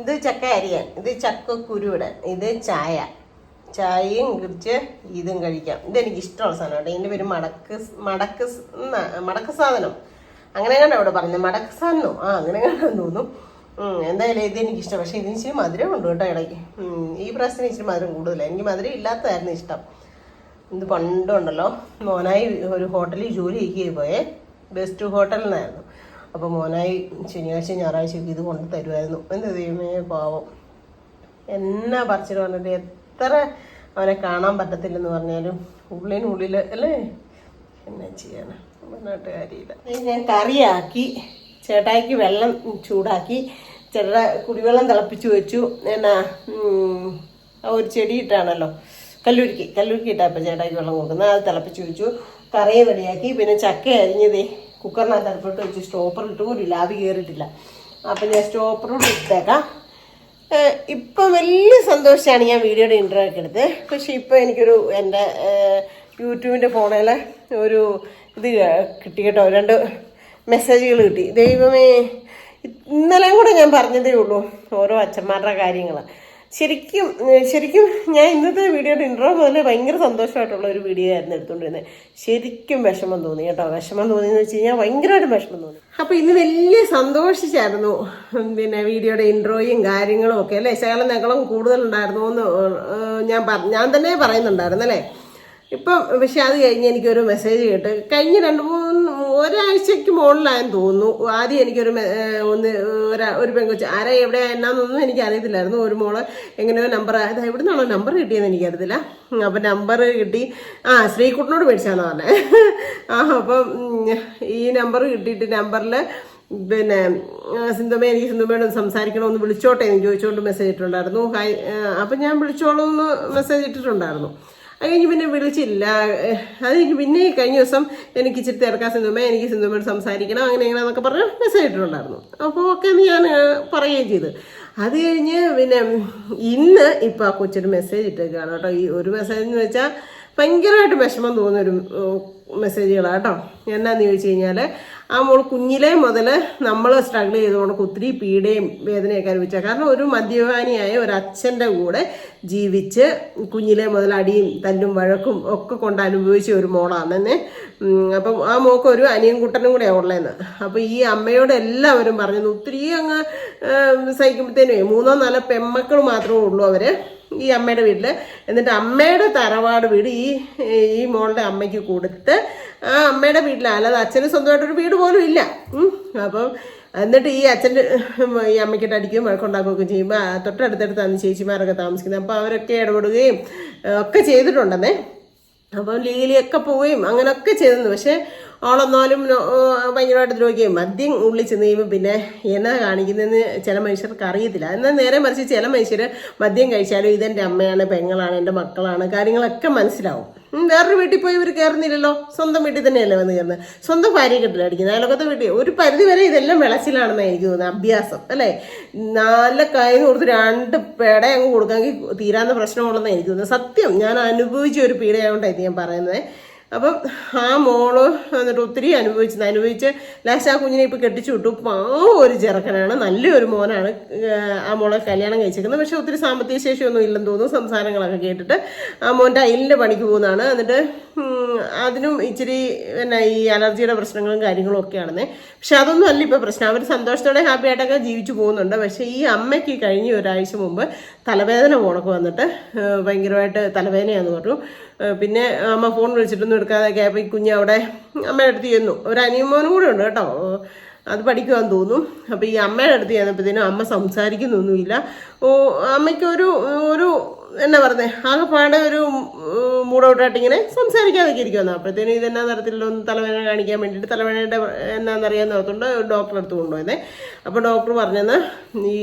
Speaker 1: ഇത് ചക്ക അരിയാൻ. ഇത് ചക്ക കുരുവിടാൻ. ഇത് ചായ. ചായയും കുറിച്ച് ഇതും കഴിക്കാം. ഇതെനിക്ക് ഇഷ്ടമുള്ള സാധനം കേട്ടോ ഇതിന്റെ പേര് മടക്ക് മടക്ക് മടക്ക സാധനം. അങ്ങനെ കണ്ടോ ഇവിടെ പറഞ്ഞത്. മടക്ക് സാധനം ആ അങ്ങനെ കണ്ടോ തോന്നുന്നു. ഉം, എന്തായാലും ഇത് എനിക്കിഷ്ടം. ഇഷ്ടം പക്ഷേ ഇതിന് ഇച്ചിരി മധുരം ഉണ്ട് കേട്ടോ ഇടയ്ക്ക്. ഈ പ്രാവശ്യത്തിന് ഇച്ചിരി മധുരം കൂടുതലാണ് എനിക്ക് മധുരം ഇല്ലാത്തതായിരുന്നു ഇഷ്ടം. ഇത് പണ്ടുണ്ടല്ലോ. മോനായി ഒരു ഹോട്ടലിൽ ജോലി ചെയ്യുകയായി പോയേ ബെസ്റ്റ് ഹോട്ടലിൽ നിന്നായിരുന്നു അപ്പോൾ മോനായി ശനിയാഴ്ച ഞായറാഴ്ചയൊക്കെ ഇത് കൊണ്ട് തരുമായിരുന്നു എന്ത് ദൈവമേ പാവം. എന്നാ പറിച്ചിട്ട് പറഞ്ഞിട്ട് എത്ര അവനെ കാണാൻ പറ്റത്തില്ലെന്ന് പറഞ്ഞാലും ഉള്ളിനുള്ളിൽ അല്ലേ? എന്നാ ചെയ്യാനാ? പറഞ്ഞിട്ട് കാര്യമില്ല ഞാൻ കറിയാക്കി. ചേട്ടായിക്ക് വെള്ളം ചൂടാക്കി ചേട്ടാ കുടിവെള്ളം തിളപ്പിച്ചു വെച്ചു. എന്നാ ഒരു ചെടി ഇട്ടാണല്ലോ. കല്ലൂരിക്ക് കല്ലൂരിക്ക് ഇട്ടാ ഇപ്പം ചേട്ടായിക്ക് വെള്ളം കൊടുക്കുന്നത് അത് തിളപ്പിച്ച് വെച്ചു. കറിയെ റെഡിയാക്കി. പിന്നെ ചക്ക അരിഞ്ഞതേ കുക്കറിനകത്ത് അടുപ്പിട്ട് വെച്ച് സ്റ്റോപ്പർ ഇട്ട് ഇല്ല. ആവി കയറിയിട്ടില്ല അപ്പം ഞാൻ സ്റ്റോപ്പറോട് ഇട്ടേക്കാം. ഇപ്പം വലിയ സന്തോഷമാണ് ഞാൻ വീഡിയോയുടെ ഇൻട്രോ ഒക്കെ എടുത്ത്. പക്ഷേ ഇപ്പം എനിക്കൊരു എന്റെ യൂട്യൂബിന്റെ ഫോണിൽ ഒരു ഇത് കിട്ടി കേട്ടോ. രണ്ട് മെസ്സേജുകൾ കിട്ടി. ദൈവമേ ഇന്നലെ കൂടെ ഞാൻ പറഞ്ഞതേ ഉള്ളൂ ഓരോ അച്ഛന്മാരുടെ കാര്യങ്ങൾ ശരിക്കും ശരിക്കും ഞാൻ ഇന്നത്തെ വീഡിയോയുടെ ഇൻട്രോ മുതൽ ഭയങ്കര സന്തോഷമായിട്ടുള്ള ഒരു വീഡിയോ ആയിരുന്നു എടുത്തുകൊണ്ടിരുന്നത്. ശരിക്കും വിഷമം തോന്നി കേട്ടോ. വിഷമം തോന്നിയെന്ന് വെച്ച് കഴിഞ്ഞാൽ ഭയങ്കരമായിട്ട് വിഷമം തോന്നി. അപ്പോൾ ഇന്ന് വലിയ സന്തോഷിച്ചായിരുന്നു പിന്നെ വീഡിയോയുടെ ഇൻട്രോയും കാര്യങ്ങളും ഒക്കെ അല്ലേ? ശകലം നകളും കൂടുതലുണ്ടായിരുന്നു എന്ന് ഞാൻ ഞാൻ തന്നെ പറയുന്നുണ്ടായിരുന്നു അല്ലേ? ഇപ്പം പക്ഷെ അത് കഴിഞ്ഞ് എനിക്കൊരു മെസ്സേജ് കേട്ട് കഴിഞ്ഞ രണ്ട് മൂന്ന് ഒരാഴ്ചയ്ക്ക് മുകളിലായെന്ന് തോന്നുന്നു. ആദ്യം എനിക്കൊരു ഒന്ന് ഒരാ പെങ്കൊച്ച് ആരാ എവിടെ എന്നാന്നൊന്നും എനിക്ക് അറിയത്തില്ലായിരുന്നു. ഒരു മോൾ എങ്ങനെയോ നമ്പർ അത് എവിടെ നിന്നാണോ നമ്പർ കിട്ടിയെന്ന് എനിക്കറിയത്തില്ല. അപ്പം നമ്പർ കിട്ടി. ആ ശ്രീകുട്ടനോട് മേടിച്ചാന്ന് പറഞ്ഞേ. ആ അപ്പം ഈ നമ്പർ കിട്ടിയിട്ട് നമ്പറിൽ പിന്നെ സിന്ധുമേ എനിക്ക് സിന്ധുമയോട് സംസാരിക്കണമെന്ന് വിളിച്ചോട്ടെ എന്ന് ചോദിച്ചുകൊണ്ട് മെസ്സേജ് ഇട്ടിട്ടുണ്ടായിരുന്നു. ഹായ് അപ്പം ഞാൻ വിളിച്ചോളൂ എന്ന് മെസ്സേജ് ഇട്ടിട്ടുണ്ടായിരുന്നു. അത് കഴിഞ്ഞ് പിന്നെ വിളിച്ചില്ല. അത് കഴിഞ്ഞ് പിന്നെ കഴിഞ്ഞ ദിവസം എനിക്ക് ഇച്ചിരി തിരക്കാൻ സിന്ധുമേ എനിക്ക് സിന്ധുമയോട് സംസാരിക്കണം അങ്ങനെ എങ്ങനെയാന്നൊക്കെ പറഞ്ഞ് മെസ്സേജ് ഇട്ടിട്ടുണ്ടായിരുന്നു. അപ്പോൾ ഒക്കെ ഞാൻ പറയുകയും ചെയ്തു. അത് കഴിഞ്ഞ് പിന്നെ ഇന്ന് ഇപ്പോൾ ആ കൊച്ചൊരു മെസ്സേജ് ഇട്ടേക്കാണ് കേട്ടോ. ഈ ഒരു മെസ്സേജ് എന്ന് വെച്ചാൽ ഭയങ്കരമായിട്ട് വിഷമം തോന്നുന്നൊരു മെസ്സേജുകളാണ് കേട്ടോ. എന്നാന്ന് ചോദിച്ചു കഴിഞ്ഞാൽ ആ മോൾ കുഞ്ഞിലെ മുതൽ നമ്മൾ സ്ട്രഗിൾ ചെയ്തുകൊണ്ട് ഒത്തിരി പീഡയും വേദനയൊക്കെ അനുഭവിച്ച. കാരണം ഒരു മദ്യപാനിയായ ഒരു അച്ഛന്റെ കൂടെ ജീവിച്ച് കുഞ്ഞിലെ മുതൽ അടിയും തല്ലും വഴക്കും ഒക്കെ കൊണ്ട് അനുഭവിച്ച ഒരു മോളാണ് തന്നെ അപ്പം ആ മോക്ക് ഒരു അനിയൻ കുട്ടനും കൂടെയാണ് ഉള്ളതെന്ന് അപ്പോൾ ഈ അമ്മയോട് എല്ലാവരും പറഞ്ഞു ഒത്തിരി അങ്ങ് സഹിക്കുമ്പോഴത്തേനും മൂന്നോ നാലോ പെമ്മക്കൾ മാത്രമേ ഉള്ളൂ അവർ ഈ അമ്മയുടെ വീട്ടിൽ എന്നിട്ട് അമ്മയുടെ തറവാട് വീട് ഈ ഈ മോളുടെ അമ്മയ്ക്ക് കൊടുത്ത് ആ അമ്മയുടെ വീട്ടിലാണ് അല്ലാതെ അച്ഛന് സ്വന്തമായിട്ടൊരു വീട് പോലും ഇല്ല. അപ്പം എന്നിട്ട് ഈ അച്ഛന്റെ ഈ അമ്മയ്ക്കിട്ട് അടിക്കുകയും വഴക്കുണ്ടാക്കുകയൊക്കെ ചെയ്യുമ്പോൾ തൊട്ടടുത്തടുത്താണ് ചേച്ചിമാരൊക്കെ താമസിക്കുന്നത്. അപ്പോൾ അവരൊക്കെ ഇടപെടുകയും ഒക്കെ ചെയ്തിട്ടുണ്ടെന്നേ. അപ്പം ലീലിയൊക്കെ പോവുകയും അങ്ങനെയൊക്കെ ചെയ്തെന്ന് പക്ഷേ ആളൊന്നാലും ഭയങ്കരമായിട്ട് ദ്രോഹിക്കുകയും മദ്യം ഉള്ളിൽ ചെന്ന് കഴിയുമ്പോൾ പിന്നെ എന്നാ കാണിക്കുന്നതെന്ന് ചില മനുഷ്യർക്ക് അറിയത്തില്ല. എന്നാൽ നേരെ മറിച്ച് ചില മനുഷ്യർ മദ്യം കഴിച്ചാലും ഇതെന്റെ അമ്മയാണ് പെങ്ങളാണ് എന്റെ മക്കളാണ് കാര്യങ്ങളൊക്കെ മനസ്സിലാവും. വേറൊരു വീട്ടിൽ പോയി ഇവർ കയറുന്നില്ലല്ലോ സ്വന്തം വീട്ടിൽ തന്നെയല്ലേ വന്ന് കയറുന്നത് സ്വന്തം ഭാര്യ കെട്ടില്ല അടിക്കുന്നത്. വീട്ടിൽ ഒരു പരിധി വരെ ഇതെല്ലാം വിളച്ചിലാണെന്ന് എനിക്ക് തോന്നുന്നത് അഭ്യാസം അല്ലേ? നല്ല കൈ കൊടുത്ത് രണ്ട് പേട അങ്ങ് കൊടുക്കാമെങ്കിൽ തീരാവുന്ന പ്രശ്നമുള്ളതെന്ന് എനിക്ക് തോന്നുന്നത് സത്യം ഞാൻ അനുഭവിച്ച ഒരു പീഡയായോണ്ടായിരുന്നു ഞാൻ പറയുന്നത്. അപ്പം ആ മോൾ എന്നിട്ട് ഒത്തിരി അനുഭവിച്ചത് അനുഭവിച്ച് ലാസ്റ്റ് ആ കുഞ്ഞിനെ ഇപ്പോൾ കെട്ടിച്ചു വിട്ടു. ഒരു ചെറുക്കനാണ് നല്ലൊരു മോനാണ് ആ മോളെ കല്യാണം കഴിച്ചേക്കുന്നത്. പക്ഷെ ഒത്തിരി സാമ്പത്തിക ശേഷിയൊന്നും ഇല്ലെന്ന് തോന്നുന്നു. സംസാരങ്ങളൊക്കെ കേട്ടിട്ട് ആ മോൻ ടൈലിന്റെ പണിക്ക് പോകുന്നതാണ്. എന്നിട്ട് അതിനും ഇച്ചിരി പിന്നെ ഈ അലർജിയുടെ പ്രശ്നങ്ങളും കാര്യങ്ങളും ഒക്കെ ഒക്കെയാണെന്നേ. പക്ഷെ അതൊന്നും അല്ല ഇപ്പോൾ പ്രശ്നം. അവർ സന്തോഷത്തോടെ ഹാപ്പി ആയിട്ടൊക്കെ ജീവിച്ചു പോകുന്നുണ്ട്. പക്ഷേ ഈ അമ്മയ്ക്ക് കഴിഞ്ഞ ഒരാഴ്ച മുമ്പ് തലവേദന പോണൊക്കെ വന്നിട്ട് ഭയങ്കരമായിട്ട് തലവേദനയാന്ന് പറഞ്ഞു. പിന്നെ അമ്മ ഫോൺ വിളിച്ചിട്ടൊന്നും എടുക്കാതെ ആയപ്പോൾ ഈ കുഞ്ഞ് അവിടെ അമ്മയുടെ അടുത്ത് ചെന്നു. ഒരു അനിയമോനും കൂടെ ഉണ്ട് കേട്ടോ. അത് പഠിക്കുവാൻ തോന്നും അപ്പോൾ ഈ അമ്മയുടെ അടുത്ത് ചെന്നപ്പോഴത്തേനും അമ്മ സംസാരിക്കുന്നൊന്നുമില്ല. ഓ അമ്മയ്ക്ക് ഒരു ഒരു എന്നാ പറഞ്ഞേ? പാടെ ഒരു മൂടൗട്ടായിട്ട് ഇങ്ങനെ സംസാരിക്കാതൊക്കെ ഇരിക്കുമെന്ന് അപ്പോഴത്തേനും ഇതെന്നാ തരത്തിലൊന്ന് തലവേദന കാണിക്കാൻ വേണ്ടിയിട്ട് തലവേദനയുടെ എന്നാന്നറിയാൻ ഓർത്തുകൊണ്ട് ഡോക്ടറെ അടുത്ത് കൊണ്ടുപോയതേ അപ്പോൾ ഡോക്ടർ പറഞ്ഞെന്ന് ഈ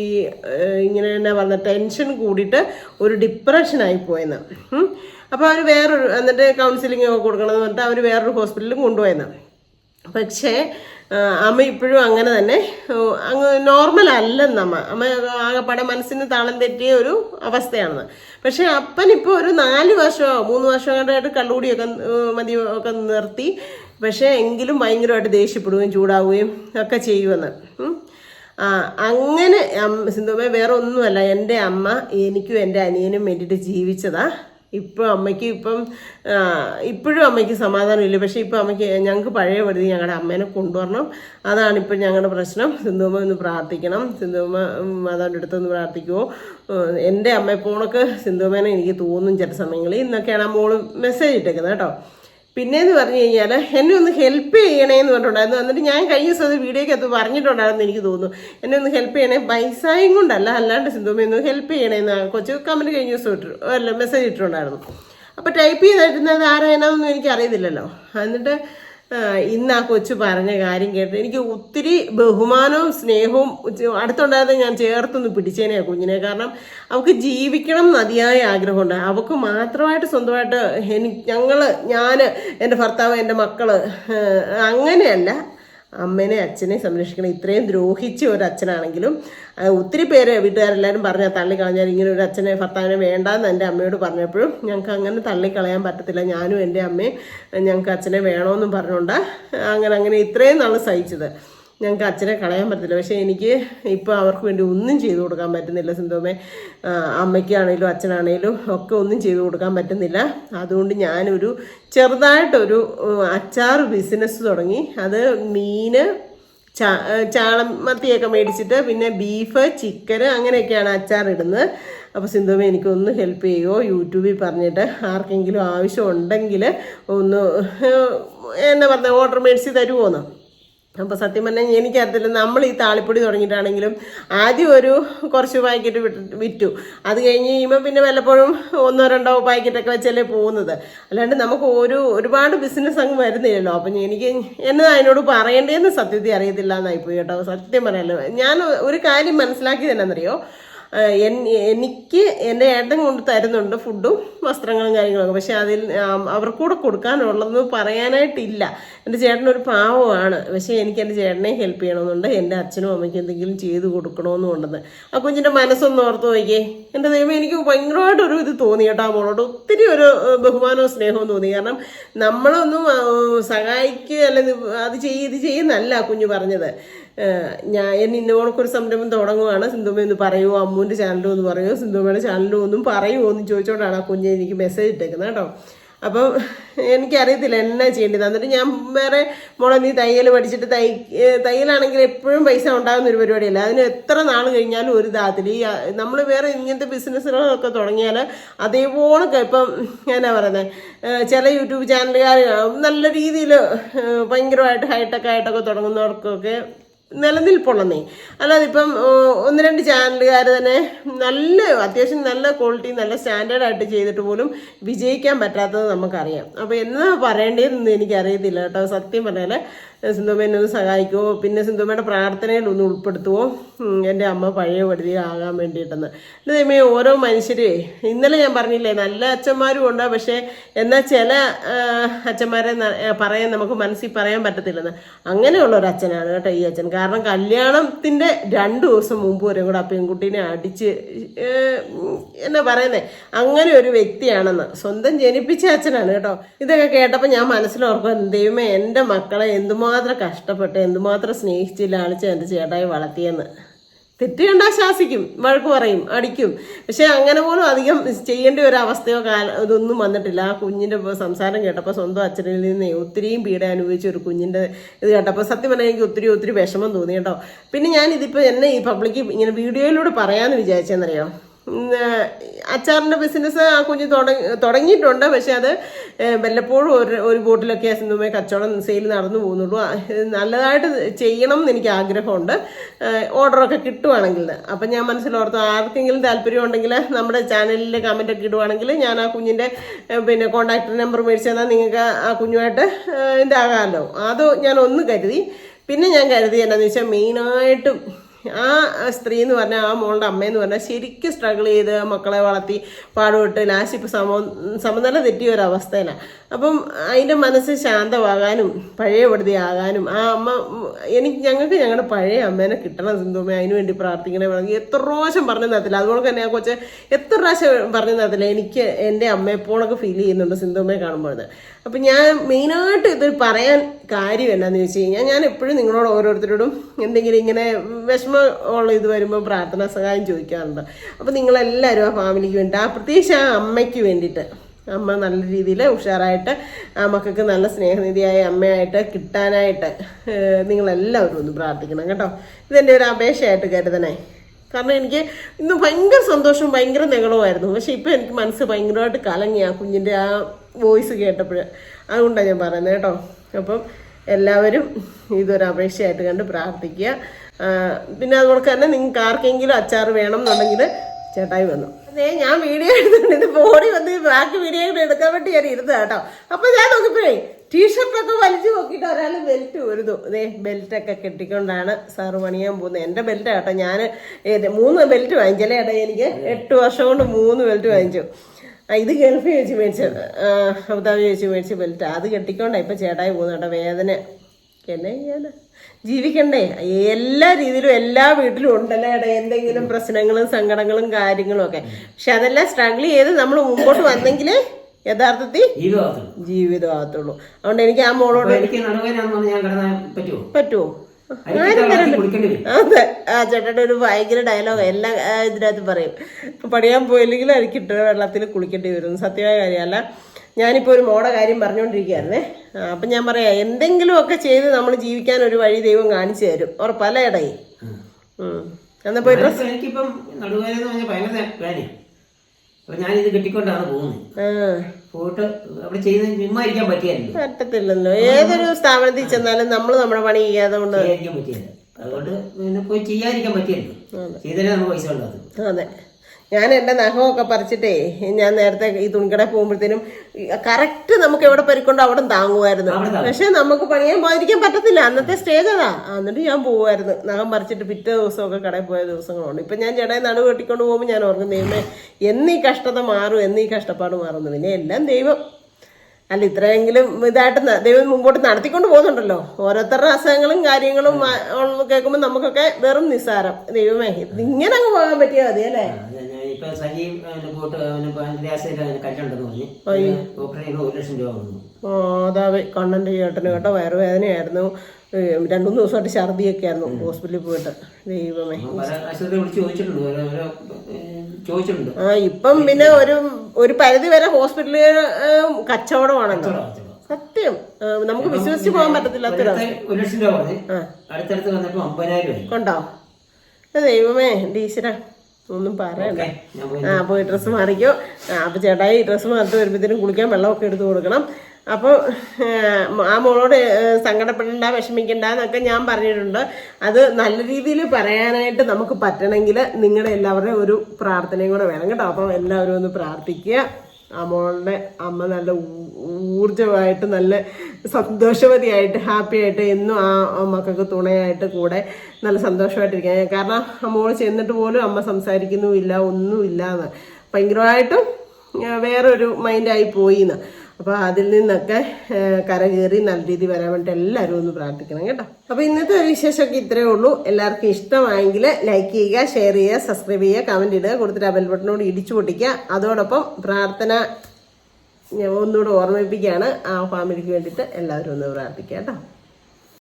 Speaker 1: ഇങ്ങനെ എന്നാ പറഞ്ഞ ടെൻഷൻ കൂടിയിട്ട് ഒരു ഡിപ്രഷനായി പോയെന്ന്. അപ്പോൾ അവർ വേറൊരു എന്നിട്ട് കൗൺസിലിംഗ് ഒക്കെ കൊടുക്കണമെന്ന് പറഞ്ഞിട്ട് അവർ വേറൊരു ഹോസ്പിറ്റലിലും കൊണ്ടുപോയെന്ന്. പക്ഷേ അമ്മ ഇപ്പോഴും അങ്ങനെ തന്നെ. അങ്ങ് നോർമൽ അല്ലെന്ന് അമ്മ. അമ്മ ആകെപ്പാടെ മനസ്സിന് താളം തെറ്റിയ ഒരു അവസ്ഥയാണെന്ന്. പക്ഷെ അപ്പൻ ഇപ്പോൾ ഒരു നാല് വർഷമോ മൂന്ന് വർഷം കണ്ടായിട്ട് കള്ളുകൂടിയൊക്കെ മതി ഒക്കെ നിർത്തി. പക്ഷേ എങ്കിലും ഭയങ്കരമായിട്ട് ദേഷ്യപ്പെടുകയും ചൂടാവുകയും ഒക്കെ ചെയ്യുമെന്ന്. അങ്ങനെ സിന്ധുമേ വേറെ ഒന്നുമല്ല എന്റെ അമ്മ എനിക്കും എന്റെ അനിയനും വേണ്ടിയിട്ട് ജീവിച്ചതാ. ഇപ്പം അമ്മയ്ക്ക് ഇപ്പം ഇപ്പോഴും അമ്മയ്ക്ക് സമാധാനമില്ല. പക്ഷേ ഇപ്പം അമ്മയ്ക്ക് ഞങ്ങൾക്ക് പഴയ പടുതി ഞങ്ങളുടെ അമ്മേനെ കൊണ്ടുവരണം. അതാണ് ഞങ്ങളുടെ പ്രശ്നം. സിന്ധുമ്മ ഒന്ന് പ്രാർത്ഥിക്കണം. സിന്ധുമ്മ മാതാവിന്റെ അടുത്തൊന്ന് പ്രാർത്ഥിക്കുമോ എന്റെ അമ്മയെപ്പോണക്ക് സിന്ധുമ്മേനെ എനിക്ക് തോന്നും ചില സമയങ്ങളിൽ. ഇന്നൊക്കെയാണ് ആ മോൾ മെസ്സേജ് ഇട്ടേക്കുന്നത് കേട്ടോ. പിന്നെന്ന് പറഞ്ഞു കഴിഞ്ഞാൽ എന്നെ ഒന്ന് ഹെൽപ്പ് ചെയ്യണേന്ന് പറഞ്ഞിട്ടുണ്ടായിരുന്നു. എന്നിട്ട് ഞാൻ കഴിഞ്ഞ ദിവസം അത് വീഡിയോയ്ക്കകത്ത് പറഞ്ഞിട്ടുണ്ടായിരുന്നു എനിക്ക് തോന്നുന്നു. എന്നെ ഒന്ന് ഹെൽപ്പ് ചെയ്യണേ. പൈസയും കൊണ്ടല്ല അല്ലാണ്ട് സിന്ധുമ്മ ഒന്ന് ഹെൽപ്പ് ചെയ്യണേന്ന് കൊച്ചു കമ്മിന് കഴിഞ്ഞ ദിവസം ഇട്ടു അല്ല മെസ്സേജ് ഇട്ടിട്ടുണ്ടായിരുന്നു. അപ്പോൾ ടൈപ്പ് ചെയ്തിരുന്നത് ആരായെന്നൊന്നും എനിക്ക് അറിയത്തില്ലല്ലോ എന്നിട്ട് ഇന്ന് ആ കൊച്ചു പറഞ്ഞ കാര്യം കേട്ട് എനിക്ക് ഒത്തിരി ബഹുമാനവും സ്നേഹവും അടുത്തുണ്ടായത് ഞാൻ ചേർത്തൊന്ന് പിടിച്ചേനെ കുഞ്ഞിനെ. കാരണം അവൾക്ക് ജീവിക്കണം എന്ന് അതിയായ ആഗ്രഹമുണ്ട്. അവൾക്ക് മാത്രമായിട്ട് സ്വന്തമായിട്ട് എനിക്ക് ഞങ്ങൾ ഞാൻ എന്റെ ഭർത്താവ് എന്റെ മക്കൾ അങ്ങനെയല്ല. അമ്മേനെ അച്ഛനെ സംരക്ഷിക്കണം. ഇത്രയും ദ്രോഹിച്ച ഒരു അച്ഛനാണെങ്കിലും ഒത്തിരി പേര് വീട്ടുകാരെല്ലാവരും പറഞ്ഞാൽ തള്ളിക്കളഞ്ഞാൽ ഇങ്ങനെ ഒരു അച്ഛനെ ഭർത്താവിനെ വേണ്ടെന്ന് എന്റെ അമ്മയോട് പറഞ്ഞപ്പോഴും ഞങ്ങൾക്ക് അങ്ങനെ തള്ളിക്കളയാൻ പറ്റത്തില്ല. ഞാനും എന്റെ അമ്മയും ഞങ്ങൾക്ക് അച്ഛനെ വേണമെന്നും പറഞ്ഞുകൊണ്ട് അങ്ങനെ അങ്ങനെ ഇത്രയും നാൾ സഹിച്ചത്. ഞങ്ങൾക്ക് അച്ഛനെ കളയാൻ പറ്റത്തില്ല. പക്ഷേ എനിക്ക് ഇപ്പോൾ അവർക്ക് വേണ്ടി ഒന്നും ചെയ്തു കൊടുക്കാൻ പറ്റുന്നില്ല സിന്ധുമേ അമ്മയ്ക്കാണേലും അച്ഛനാണേലും ഒക്കെ ഒന്നും ചെയ്തു കൊടുക്കാൻ പറ്റുന്നില്ല. അതുകൊണ്ട് ഞാനൊരു ചെറുതായിട്ടൊരു അച്ചാർ ബിസിനസ് തുടങ്ങി. അത് മീന് ചാ ചാളമത്തിയൊക്കെ മേടിച്ചിട്ട് പിന്നെ ബീഫ് ചിക്കൻ അങ്ങനെയൊക്കെയാണ് അച്ചാർ ഇടുന്നത് അപ്പോൾ സിന്ധുമേ എനിക്കൊന്ന് ഹെൽപ്പ് ചെയ്യുമോ യൂട്യൂബിൽ പറഞ്ഞിട്ട് ആർക്കെങ്കിലും ആവശ്യം ഉണ്ടെങ്കിൽ ഒന്ന് എന്നാ പറഞ്ഞ ഓർഡർ മേടിച്ച് തരുമോന്ന് അപ്പോൾ സത്യം പറഞ്ഞാൽ എനിക്കറിയത്തില്ല. നമ്മൾ ഈ താളിപ്പൊടി തുടങ്ങിയിട്ടാണെങ്കിലും ആദ്യം ഒരു കുറച്ച് പാക്കറ്റ് വിറ്റു. അത് കഴിഞ്ഞ് കഴിയുമ്പോൾ പിന്നെ വല്ലപ്പോഴും ഒന്നോ രണ്ടോ പാക്കറ്റൊക്കെ വെച്ചല്ലേ പോകുന്നത്. അല്ലാണ്ട് നമുക്ക് ഒരു ഒരുപാട് ബിസിനസ് അങ്ങ് വരുന്നില്ലല്ലോ. അപ്പം എനിക്ക് എന്നത് അതിനോട് പറയേണ്ടതെന്ന് സത്യത്തിൽ അറിയത്തില്ല എന്നായിപ്പോയി കേട്ടോ. സത്യം പറയാലോ ഞാൻ ഒരു കാര്യം മനസ്സിലാക്കിയത് എന്നാണെന്നറിയോ എനിക്ക് എന്റെ ഏട്ടൻ കൊണ്ട് തരുന്നുണ്ട് ഫുഡും വസ്ത്രങ്ങളും കാര്യങ്ങളൊക്കെ. പക്ഷെ അതിൽ അവർക്കൂടെ കൊടുക്കാനുള്ളതെന്ന് പറയാനായിട്ടില്ല. എന്റെ ചേട്ടനൊരു പാവമാണ്. പക്ഷേ എനിക്ക് എന്റെ ചേട്ടനെ ഹെൽപ്പ് ചെയ്യണമെന്നുണ്ട്. എന്റെ അച്ഛനും അമ്മയ്ക്കും എന്തെങ്കിലും ചെയ്ത് കൊടുക്കണമെന്നുണ്ടെന്ന് ആ കുഞ്ഞിന്റെ മനസ്സൊന്ന് ഓർത്ത് നോക്കിയേ. എന്റെ ദൈവം എനിക്ക് ഭയങ്കരമായിട്ടൊരു ഇത് തോന്നി കേട്ടോ ആ മോളോട്. ഒത്തിരി ഒരു ബഹുമാനവും സ്നേഹവും തോന്നി. കാരണം നമ്മളൊന്നും സഹായിക്കുക അല്ലെങ്കിൽ അത് ചെയ്യ് ഇത് ചെയ്യുന്നല്ല കുഞ്ഞു പറഞ്ഞത്. ഞാൻ എന്നെ ഇന്നോണക്കൊരു സംരംഭം തുടങ്ങുവാണ്. സിന്ധുമ്മ ഒന്ന് പറയുമോ അമ്മൂന്റെ ചാനലും ഒന്ന് പറയുമോ സിന്ധുമ്മയുടെ ചാനലും ഒന്നും പറയുമോ എന്ന് ചോദിച്ചുകൊണ്ടാണ് ആ കുഞ്ഞ് എനിക്ക് മെസ്സേജ് ഇട്ടേക്കുന്നത് കേട്ടോ. അപ്പം എനിക്കറിയത്തില്ല എന്നാ ചെയ്യേണ്ടത്. എന്നിട്ട് ഞാൻ വേറെ മോളെ നീ തയ്യൽ പഠിച്ചിട്ട് തൈ തയ്യലാണെങ്കിൽ എപ്പോഴും പൈസ ഉണ്ടാകുന്ന ഒരു പരിപാടിയല്ല? അതിന് എത്ര നാൾ കഴിഞ്ഞാലും ഒരു ദാത്തിൽ ഈ നമ്മൾ വേറെ ഇങ്ങനത്തെ ബിസിനസ്സുകളൊക്കെ തുടങ്ങിയാൽ അതേപോലെ ഇപ്പം എന്നാ പറയുന്നത് ചില യൂട്യൂബ് ചാനലുകാർ നല്ല രീതിയിൽ ഭയങ്കരമായിട്ട് ഹൈടെക് ആയിട്ടൊക്കെ തുടങ്ങുന്നവർക്കൊക്കെ നിലനിൽപ്പുള്ളന്നേ അല്ലാതെ ഇപ്പം ഒന്ന് രണ്ട് ചാനലുകാർ തന്നെ നല്ല അത്യാവശ്യം നല്ല ക്വാളിറ്റി നല്ല സ്റ്റാൻഡേർഡ് ആയിട്ട് ചെയ്തിട്ട് പോലും വിജയിക്കാൻ പറ്റാത്തത് നമുക്കറിയാം. അപ്പോൾ എന്നാ പറയേണ്ടതെന്ന് എനിക്കറിയത്തില്ല കേട്ടോ. സത്യം പറഞ്ഞാൽ സിന്ധുമ്മ എന്നെ ഒന്ന് സഹായിക്കുമോ പിന്നെ സിന്ധുമ്മയുടെ പ്രാർത്ഥനയിൽ ഒന്ന് ഉൾപ്പെടുത്തുമോ എന്റെ അമ്മ പഴയ പടുതി ആകാൻ വേണ്ടിയിട്ടെന്ന്. എന്റെ ദൈവമേ ഓരോ മനുഷ്യരെ ഇന്നലെ ഞാൻ പറഞ്ഞില്ലേ നല്ല അച്ഛന്മാരും ഉണ്ട് പക്ഷേ എന്നാൽ ചില അച്ഛന്മാരെ പറയാൻ നമുക്ക് മനസ്സിൽ പറയാൻ പറ്റത്തില്ലെന്ന്. അങ്ങനെയുള്ള ഒരു അച്ഛനാണ് കേട്ടോ ഈ അച്ഛൻ. കാരണം കല്യാണത്തിന്റെ രണ്ട് ദിവസം മുമ്പ് വരെ കൂടെ ആ പെൺകുട്ടീനെ അടിച്ച് എന്നാ പറയുന്നത് അങ്ങനെ ഒരു വ്യക്തിയാണെന്ന്. സ്വന്തം ജനിപ്പിച്ച അച്ഛനാണ് കേട്ടോ. ഇതൊക്കെ കേട്ടപ്പോൾ ഞാൻ മനസ്സിലോർക്കും ദൈവമേ എന്റെ മക്കളെ എന്തുമാത്രം കഷ്ടപ്പെട്ട് എന്തുമാത്രം സ്നേഹിച്ച് ലാളിച്ച് എന്റെ ചേട്ടായി വളർത്തിയെന്ന്. തെറ്റ് കണ്ടാൽ ശാസിക്കും വഴക്ക് പറയും അടിക്കും. പക്ഷെ അങ്ങനെ പോലും അധികം ചെയ്യേണ്ട ഒരു അവസ്ഥയോ കാല ഇതൊന്നും വന്നിട്ടില്ല. ആ കുഞ്ഞിന്റെ സംസാരം കേട്ടപ്പോൾ സ്വന്തം അച്ഛനിൽ നിന്ന് ഒത്തിരിയും പീഡ അനുഭവിച്ച ഒരു കുഞ്ഞിന്റെ ഇത് കേട്ടപ്പോൾ സത്യം പറഞ്ഞാൽ എനിക്ക് ഒത്തിരി ഒത്തിരി വിഷമം തോന്നി കേട്ടോ. പിന്നെ ഞാൻ ഇതിപ്പോൾ എന്നെ ഈ പബ്ലിക് ഇങ്ങനെ വീഡിയോയിലൂടെ പറയാമെന്ന് വിചാരിച്ചെന്നറിയോ? ആ, ബിസിനസ് ആ കുഞ്ഞ് തുടങ്ങി തുടങ്ങിയിട്ടുണ്ട്. പക്ഷേ അത് വല്ലപ്പോഴും ഒരു ഒരു ബോട്ടിലൊക്കെ സിന്ധുമേ കച്ചവടം സെയിൽ നടന്നു പോകുന്നുള്ളൂ. നല്ലതായിട്ട് ചെയ്യണം എന്ന് എനിക്ക് ആഗ്രഹമുണ്ട്. ഓർഡറൊക്കെ കിട്ടുവാണെങ്കിൽ. അപ്പം ഞാൻ മനസ്സിലോർത്തു ആർക്കെങ്കിലും താല്പര്യം ഉണ്ടെങ്കിൽ നമ്മുടെ ചാനലിൽ കമന്റൊക്കെ ഇടുവാണെങ്കിൽ ഞാൻ ആ കുഞ്ഞിന്റെ പിന്നെ കോൺടാക്ട് നമ്പർ മേടിച്ചു തന്നാൽ നിങ്ങൾക്ക് ആ കുഞ്ഞുമായിട്ട് ഇതാകാമല്ലോ. അത് ഞാൻ ഒന്ന് കരുതി. പിന്നെ ഞാൻ കരുതി എന്നാന്ന് വെച്ചാൽ മെയിനായിട്ടും ആ സ്ത്രീ എന്ന് പറഞ്ഞാൽ ആ മോളുടെ അമ്മയെന്ന് പറഞ്ഞാൽ ശരിക്കും സ്ട്രഗിൾ ചെയ്ത് മക്കളെ വളർത്തി പാടുപെട്ട് ലാസ്റ്റ് ഇപ്പം സമ സമനില തെറ്റിയ ഒരവസ്ഥയിലാണ് അപ്പം അതിന്റെ മനസ്സ് ശാന്തമാകാനും പഴയ ആകാനും ആ അമ്മ എനിക്ക് ഞങ്ങൾക്ക് ഞങ്ങളുടെ പഴയ അമ്മേനെ കിട്ടണം സിന്ധുമ്മ അതിനു വേണ്ടി പ്രാർത്ഥിക്കണേ പറഞ്ഞു എത്ര പ്രാവശ്യം പറഞ്ഞു തരത്തില്ല അതുപോലെ തന്നെ ആ കൊച്ച് എത്ര പ്രാവശ്യം പറഞ്ഞു തരത്തില്ല എനിക്ക് എന്റെ അമ്മയെപ്പോഴൊക്കെ ഫീൽ ചെയ്യുന്നുണ്ട് സിന്ധുമ്മയെ കാണുമ്പോൾ അപ്പം ഞാൻ മെയിനായിട്ട് ഇത് പറയാൻ കാര്യം എന്നാന്ന് ചോദിച്ചു കഴിഞ്ഞാൽ ഞാൻ എപ്പോഴും നിങ്ങളോട് ഓരോരുത്തരോടും എന്തെങ്കിലും ഇങ്ങനെ വിഷമം ഉള്ള ഇത് വരുമ്പോൾ പ്രാർത്ഥനാ സഹായം ചോദിക്കാറുണ്ട്. അപ്പം നിങ്ങളെല്ലാവരും ആ ഫാമിലിക്ക് വേണ്ടി ആ പ്രത്യേകിച്ച് ആ അമ്മയ്ക്ക് വേണ്ടിയിട്ട് അമ്മ നല്ല രീതിയിൽ ഉഷാറായിട്ട് ആ മക്കൾക്ക് നല്ല സ്നേഹനിധിയായ അമ്മയായിട്ട് കിട്ടാനായിട്ട് നിങ്ങളെല്ലാവരും ഒന്ന് പ്രാർത്ഥിക്കണം കേട്ടോ. ഇതെന്റെ ഒരു അപേക്ഷയായിട്ട് കരുതണേ. കാരണം എനിക്ക് ഇന്ന് ഭയങ്കര സന്തോഷവും ഭയങ്കര നികളവുമായിരുന്നു പക്ഷെ ഇപ്പം എനിക്ക് മനസ്സ് ഭയങ്കരമായിട്ട് കലങ്ങി ആ കുഞ്ഞിന്റെ ആ വോയിസ് കേട്ടപ്പോൾ അതുകൊണ്ടാണ് ഞാൻ പറയുന്നത് കേട്ടോ. അപ്പം എല്ലാവരും ഇതൊരു അപേക്ഷയായിട്ട് കണ്ട് പ്രാർത്ഥിക്കുക. പിന്നെ അതുപോലെ തന്നെ നിങ്ങൾക്ക് ആർക്കെങ്കിലും അച്ചാർ വേണം എന്നുണ്ടെങ്കിൽ ചേട്ടായി വന്നു. അതേ ഞാൻ വീഡിയോ എടുത്തിട്ടുണ്ട്. ഇത് ബോഡി വന്ന് ബാക്കി വീഡിയോ കൂടെ എടുക്കാൻ വേണ്ടി ഞാൻ ഇരുന്നു കേട്ടോ. അപ്പൊ ഞാൻ നോക്കിപ്പോഴേ ടീഷർട്ടൊക്കെ വലിച്ചു നോക്കിയിട്ട് ഒരാൾ ബെൽറ്റ് ഒരുതു ഇതേ ബെൽറ്റൊക്കെ കെട്ടിക്കൊണ്ടാണ് സാറ് പണിയാൻ പോകുന്നത്. എന്റെ ബെൽറ്റ് കേട്ടോ. ഞാൻ മൂന്ന് ബെൽറ്റ് വാങ്ങിച്ചല്ലേ ഏട്ടാ എനിക്ക്? എട്ട് വർഷം കൊണ്ട് മൂന്ന് ബെൽറ്റ് വാങ്ങിച്ചു. ഇത് ഗൾഫിൽ വെച്ച് മേടിച്ചത് അബുദാബി വെച്ച് മേടിച്ച ബെൽറ്റ് അത് കെട്ടിക്കൊണ്ടാണ് ഇപ്പൊ ചേട്ടായി പോകുന്നു കേട്ടോ. വേദന. എന്നെ ചെയ്യാനാ ജീവിക്കണ്ടേ? എല്ലാ രീതിയിലും എല്ലാ വീട്ടിലും ഉണ്ടല്ലേ ഇട എന്തെങ്കിലും പ്രശ്നങ്ങളും സങ്കടങ്ങളും കാര്യങ്ങളും ഒക്കെ. പക്ഷെ അതെല്ലാം സ്ട്രഗിൾ ചെയ്ത് നമ്മൾ മുമ്പോട്ട് വന്നെങ്കിൽ യഥാർത്ഥത്തിൽ ജീവിതമാകത്തുള്ളൂ. അതുകൊണ്ട് എനിക്ക് ആ മോളോട്
Speaker 2: പറ്റുമോ
Speaker 1: അതെ. ആ ചേട്ടന്റെ ഒരു ഭയങ്കര ഡയലോഗ് എല്ലാ ഇതിനകത്ത് പറയും. പഠിക്കാൻ പോയില്ലെങ്കിൽ എനിക്കിട്ട് വെള്ളത്തിൽ കുളിക്കേണ്ടി വരും. സത്യമായ കാര്യമല്ല. ഞാനിപ്പോൾ ഒരു മോടെ കാര്യം പറഞ്ഞുകൊണ്ടിരിക്കുകയായിരുന്നേ അപ്പം ഞാൻ പറയാം എന്തെങ്കിലുമൊക്കെ ചെയ്ത് നമ്മൾ ജീവിക്കാൻ ഒരു വഴി ദൈവം കാണിച്ചു തരും. ഉറപ്പല്ല ഇടയിൽ എന്നാ പോയി
Speaker 2: എനിക്കിപ്പം നടുവേന എന്ന് പറഞ്ഞാൽ ഭയങ്കര വേദനയാണ് അപ്പൊ ഞാനിത് കെട്ടിക്കൊണ്ടാണ് പോകുന്നത്
Speaker 1: ആ.
Speaker 2: പോയിട്ട് അവിടെ ചെയ്ത് ചുമ്മാ ഇരിക്കാൻ പറ്റിയല്ലോ
Speaker 1: പറ്റത്തില്ലല്ലോ. ഏതൊരു സ്ഥാപനത്തിൽ ചെന്നാലും നമ്മൾ നമ്മുടെ പണി ചെയ്യാതെ കൊണ്ട്
Speaker 2: ചെയ്യാതിരിക്കാൻ പറ്റിയല്ല അതുകൊണ്ട് പിന്നെ പോയി ചെയ്യാതിരിക്കാൻ പറ്റിയല്ലോ ചെയ്താലേ നമുക്ക് പൈസ ഉണ്ടാകും
Speaker 1: അതെ. ഞാൻ എന്റെ നഖമൊക്കെ പറിച്ചിട്ടേ ഞാൻ നേരത്തെ ഈ തുണിക്കട പോകുമ്പോഴത്തേനും കറക്റ്റ് നമുക്ക് എവിടെ പരിക്കൊണ്ടോ അവിടെ താങ്ങുമായിരുന്നു. പക്ഷെ നമുക്ക് പണിയാൻ പോയിരിക്കാൻ പറ്റത്തില്ല. അന്നത്തെ സ്റ്റേജ് അതാ. എന്നിട്ട് ഞാൻ പോവായിരുന്നു നഖം പറിച്ചിട്ട് പിറ്റേ ദിവസമൊക്കെ കടയിൽ പോയ ദിവസങ്ങളുണ്ട്. ഇപ്പം ഞാൻ ചേട്ടായി നടു കെട്ടിക്കൊണ്ട് പോകുമ്പോൾ ഞാൻ ഓർക്കും ദൈവമേ എന്നീ കഷ്ടത മാറും എന്നീ കഷ്ടപ്പാട് മാറുന്നു. പിന്നെ എല്ലാം ദൈവം. അല്ല ഇത്രയെങ്കിലും ഇതായിട്ട് ദൈവം മുമ്പോട്ട് നടത്തിക്കൊണ്ട് പോകുന്നുണ്ടല്ലോ. ഓരോരുത്തരുടെ അസുഖങ്ങളും കാര്യങ്ങളും കേൾക്കുമ്പോൾ നമുക്കൊക്കെ വെറും നിസ്സാരം. ദൈവമേ ഇങ്ങനെ അങ്ങ് പോകാൻ പറ്റിയാൽ മതി അല്ലേ?
Speaker 2: ഇപ്പൊ സഹീം അവന് കല്ലുണ്ടെന്ന് പറഞ്ഞ്. ഡോക്ടറെ ഒരു ലക്ഷം രൂപ വന്നു
Speaker 1: കണ്ണന്റെ ചേട്ടന് കേട്ടോ വയറുവേദനയായിരുന്നു രണ്ടു മൂന്ന് ദിവസമായിട്ട് ഛർദിയൊക്കെ ആയിരുന്നു ഹോസ്പിറ്റലിൽ പോയിട്ട്. ദൈവമേ.
Speaker 2: ചോദിച്ചിട്ടുണ്ട്
Speaker 1: ആ ഇപ്പം പിന്നെ ഒരു ഒരു പരിധി വരെ ഹോസ്പിറ്റലിൽ കച്ചവടമാണല്ലോ. സത്യം. നമുക്ക് വിശ്വസിച്ച് പോകാൻ പറ്റത്തില്ല
Speaker 2: അത്ര ഒരു ലക്ഷം രൂപ അടുത്തടുത്ത് വന്നപ്പോ അമ്പതിനായിരം
Speaker 1: ദൈവമേ ടീച്ചറ ഒന്നും പറയണ്ട.
Speaker 2: ആ ഞാൻ
Speaker 1: ഈ ഡ്രസ്സ് മാറിക്കോ. അപ്പോൾ അപ്പൊ ചേട്ടായി ഡ്രസ്സ് മാറിട്ട് വരുമ്പോഴത്തേനും കുളിക്കാൻ വെള്ളമൊക്കെ എടുത്ത് കൊടുക്കണം. അപ്പോൾ ആ മോളോട് സങ്കടപ്പെടണ്ട വിഷമിക്കണ്ട എന്നൊക്കെ ഞാൻ പറഞ്ഞിട്ടുണ്ട്. അത് നല്ല രീതിയിൽ പറയാനായിട്ട് നമുക്ക് പറ്റണമെങ്കിൽ നിങ്ങളുടെ എല്ലാവരുടെയും ഒരു പ്രാർത്ഥനയും കൂടെ വേണം കേട്ടോ. അപ്പം എല്ലാവരും ഒന്ന് പ്രാർത്ഥിക്കുക. ആ മോളുടെ അമ്മ നല്ല ഊർജമായിട്ട് നല്ല സന്തോഷവതിയായിട്ട് ഹാപ്പി ആയിട്ട് എന്നും ആ മക്കൾക്ക് തുണയായിട്ട് കൂടെ നല്ല സന്തോഷമായിട്ടിരിക്കാൻ. കാരണം ആ മോൾ ചെന്നിട്ട് പോലും അമ്മ സംസാരിക്കുന്നുമില്ല ഒന്നുമില്ല എന്ന് ഭയങ്കരമായിട്ടും വേറൊരു മൈൻഡായി പോയിന്ന്. അപ്പോൾ അതിൽ നിന്നൊക്കെ കരകയറി നല്ല രീതി വരാൻ വേണ്ടി എല്ലാവരും ഒന്ന് പ്രാർത്ഥിക്കണം കേട്ടോ. അപ്പോൾ ഇന്നത്തെ ഒരു വിശേഷമൊക്കെ ഇത്രയേ ഉള്ളൂ. എല്ലാവർക്കും ഇഷ്ടമായെങ്കിൽ ലൈക്ക് ചെയ്യുക ഷെയർ ചെയ്യുക സബ്സ്ക്രൈബ് ചെയ്യുക കമന്റ് ഇടുക കൊടുത്തിട്ട് ആ ബെൽ ബട്ടനോട് ഇടിച്ചു പൊട്ടിക്കുക. അതോടൊപ്പം പ്രാർത്ഥന ഞാൻ ഒന്നുകൂടെ ഓർമ്മിപ്പിക്കുകയാണ്. ആ ഫാമിലിക്ക് വേണ്ടിയിട്ട് എല്ലാവരും ഒന്ന് പ്രാർത്ഥിക്കുക കേട്ടോ.